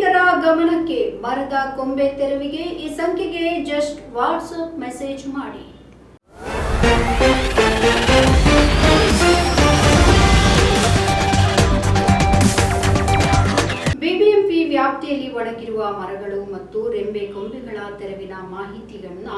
ಕೇಳಿಗರ ಗಮನಕ್ಕೆ ಮರದ ಕೊಂಬೆ ತೆರವಿಗೆ ಈ ಸಂಖ್ಯೆಗೆ ಜಸ್ಟ್ ವಾಟ್ಸ್ಆಪ್ ಮೆಸೇಜ್ ಮಾಡಿ. ಬಿಬಿಎಂಪಿ ವ್ಯಾಪ್ತಿಯಲ್ಲಿ ಒಣಗಿರುವ ಮರಗಳು ಮತ್ತು ರೆಂಬೆ ಕೊಂಬೆಗಳ ತೆರವಿನ ಮಾಹಿತಿಗಳನ್ನ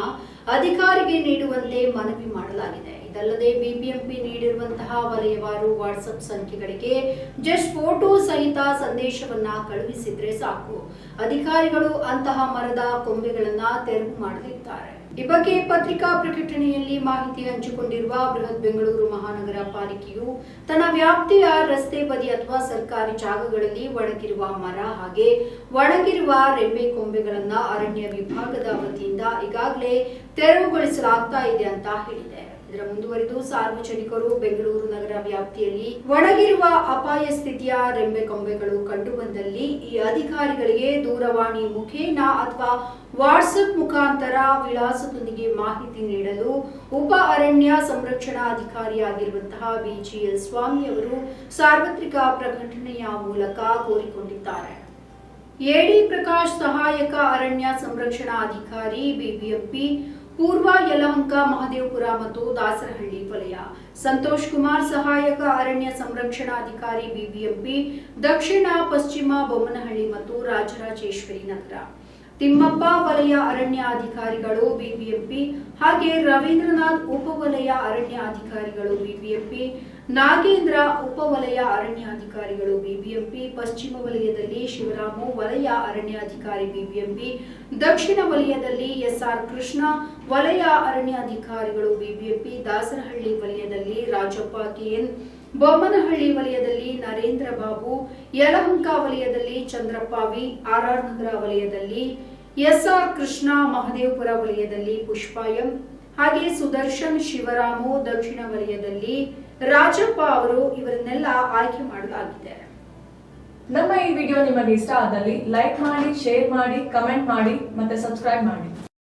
ಅಧಿಕಾರಿಗೆ ನೀಡುವಂತೆ ಮನವಿ ಮಾಡಲಾಗಿದೆ. ಇದಲ್ಲದೆ ಬಿಬಿಎಂಪಿ ನೀಡಿರುವಂತಹ ವಲಯವಾರು ವಾಟ್ಸ್ಆಪ್ ಸಂಖ್ಯೆಗಳಿಗೆ ಜಸ್ಟ್ ಫೋಟೋ ಸಹಿತ ಸಂದೇಶವನ್ನ ಕಳುಹಿಸಿದ್ರೆ ಸಾಕು. ಅಧಿಕಾರಿಗಳು ಅಂತಹ ಮರದ ಕೊಂಬೆಗಳನ್ನ ತೆರವು ಮಾಡಲಿದ್ದಾರೆ. ಈ ಬಗ್ಗೆ ಪತ್ರಿಕಾ ಪ್ರಕಟಣೆಯಲ್ಲಿ ಮಾಹಿತಿ ಹಂಚಿಕೊಂಡಿರುವ ಬೃಹತ್ ಬೆಂಗಳೂರು ಮಹಾನಗರ ಪಾಲಿಕೆಯು ತನ್ನ ವ್ಯಾಪ್ತಿಯ ರಸ್ತೆ ಬದಿ ಅಥವಾ ಸರ್ಕಾರಿ ಜಾಗಗಳಲ್ಲಿ ಒಣಗಿರುವ ಮರ ಹಾಗೆ ಒಣಗಿರುವ ರೆಂಬೆ ಕೊಂಬೆಗಳನ್ನ ಅರಣ್ಯ ವಿಭಾಗದ ವತಿಯಿಂದ ಈಗಾಗಲೇ ತೆರವುಗೊಳಿಸಲಾಗ್ತಾ ಇದೆ ಅಂತ ಹೇಳಿದೆ ಇದರ ಮುಂದುವರಿದು ಸಾರ್ವಜನಿಕರು ಬೆಂಗಳೂರು ನಗರ ವ್ಯಾಪ್ತಿಯಲ್ಲಿ ಒಣಗಿರುವ ಅಪಾಯ ಸ್ಥಿತಿಯ ರೆಂಬೆ ಕೊಂಬೆಗಳು ಕಂಡುಬಂದಲ್ಲಿ ಈ ಅಧಿಕಾರಿಗಳಿಗೆ ದೂರವಾಣಿ ಮುಖೇನ ಅಥವಾ ವಾಟ್ಸ್ಆಪ್ ಮುಖಾಂತರ ವಿಳಾಸದೊಂದಿಗೆ ಮಾಹಿತಿ ನೀಡಲು ಉಪ ಅರಣ್ಯ ಸಂರಕ್ಷಣಾ ಅಧಿಕಾರಿಯಾಗಿರುವಂತಹ ಬಿಜಿಎಲ್ ಸ್ವಾಮಿ ಅವರು ಸಾರ್ವತ್ರಿಕ ಪ್ರಕಟಣೆಯ ಮೂಲಕ ಕೋರಿಕೊಂಡಿದ್ದಾರೆ. ಎಡಿ ಪ್ರಕಾಶ್ ಸಹಾಯಕ ಅರಣ್ಯ ಸಂರಕ್ಷಣಾ ಅಧಿಕಾರಿ ಬಿಬಿಎಂಪಿ ಪೂರ್ವ ಯಲಹಂಕ ಮಹದೇವಪುರ ಮತ್ತು ದಾಸರಹಳ್ಳಿ ವಲಯ. ಸಂತೋಷ್ ಕುಮಾರ್ ಸಹಾಯಕ ಅರಣ್ಯ ಸಂರಕ್ಷಣಾಧಿಕಾರಿ ಬಿಬಿಎಂಪಿ, ದಕ್ಷಿಣ, ಪಶ್ಚಿಮ ಬೊಮ್ಮನಹಳ್ಳಿ ಮತ್ತು ರಾಜರಾಜೇಶ್ವರಿ ನಗರ. ತಿಮ್ಮಪ್ಪ ವಲಯ ಅರಣ್ಯ ಅಧಿಕಾರಿಗಳು ಬಿಬಿಎಂಪಿ, ಹಾಗೆ ರವೀಂದ್ರನಾಥ್ ಉಪವಲಯ ಅರಣ್ಯ ಅಧಿಕಾರಿಗಳು ಬಿಬಿಎಂಪಿ ನಾಗೇಂದ್ರ ಉಪವಲಯ ಅರಣ್ಯಾಧಿಕಾರಿಗಳು ಬಿಬಿಎಂಪಿ, ಪಶ್ಚಿಮ ವಲಯದಲ್ಲಿ ಶಿವರಾಮು, ವಲಯ ಅರಣ್ಯಾಧಿಕಾರಿ ಬಿಬಿಎಂಪಿ, ದಕ್ಷಿಣ ವಲಯದಲ್ಲಿ ಎಸ್ಆರ್ ಕೃಷ್ಣ, ವಲಯ ಅರಣ್ಯಾಧಿಕಾರಿಗಳು ಬಿಬಿಎಂಪಿ, ದಾಸರಹಳ್ಳಿ ವಲಯದಲ್ಲಿ ರಾಜಪ್ಪ ಕೆಎನ್ ಬೊಮ್ಮನಹಳ್ಳಿ ವಲಯದಲ್ಲಿ ನರೇಂದ್ರ ಬಾಬು, ಯಲಹಂಕ ವಲಯದಲ್ಲಿ ಚಂದ್ರಪ್ಪ ವಿ ಆರ್ಆರ್ ನಗರ ವಲಯದಲ್ಲಿ ಎಸ್ಆರ್ ಕೃಷ್ಣ, ಮಹದೇವಪುರ ವಲಯದಲ್ಲಿ ಪುಷ್ಪ ಎಂ ಹಾಗೆ ಸುದರ್ಶನ್ ಶಿವರಾಮು ದಕ್ಷಿಣ ವಲಯದಲ್ಲಿ ರಾಜಪ್ಪ ಅವರು ಇವರನ್ನೆಲ್ಲ ಆಯ್ಕೆ ಮಾಡಲಾಗಿದೆ ನಮ್ಮ ಈ ವಿಡಿಯೋ ನಿಮಗೆ ಇಷ್ಟ ಆದಲ್ಲಿ ಲೈಕ್ ಮಾಡಿ, ಶೇರ್ ಮಾಡಿ, ಕಮೆಂಟ್ ಮಾಡಿ ಮತ್ತೆ ಸಬ್ಸ್ಕ್ರೈಬ್ ಮಾಡಿ.